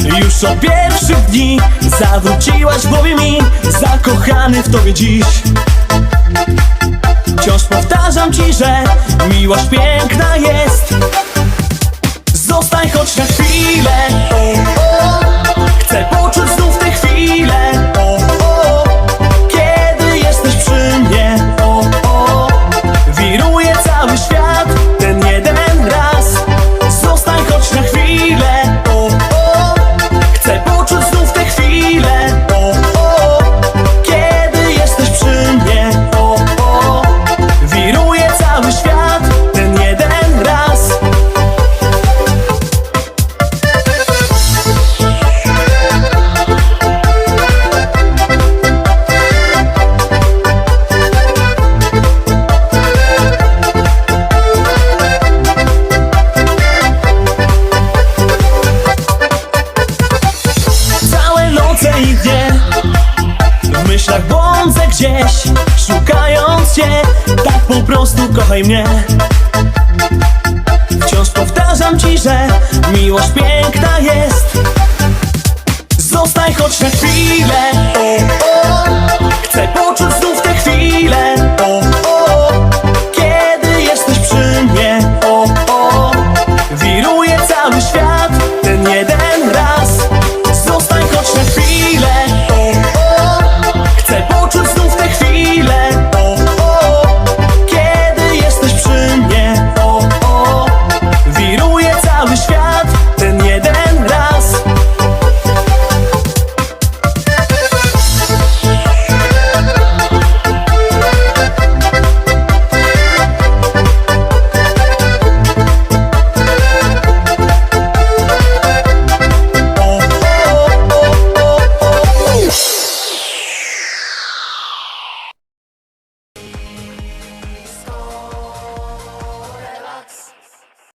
Już od pierwszych dni Zawróciłaś w głowie mi Zakochany w tobie dziś. Wciąż powtarzam ci, że Miłość piękna jest. Zostań choć na chwilę. Po prostu kochaj mnie Wciąż powtarzam ci, że Miłość piękna jest Zostań choć na chwilę.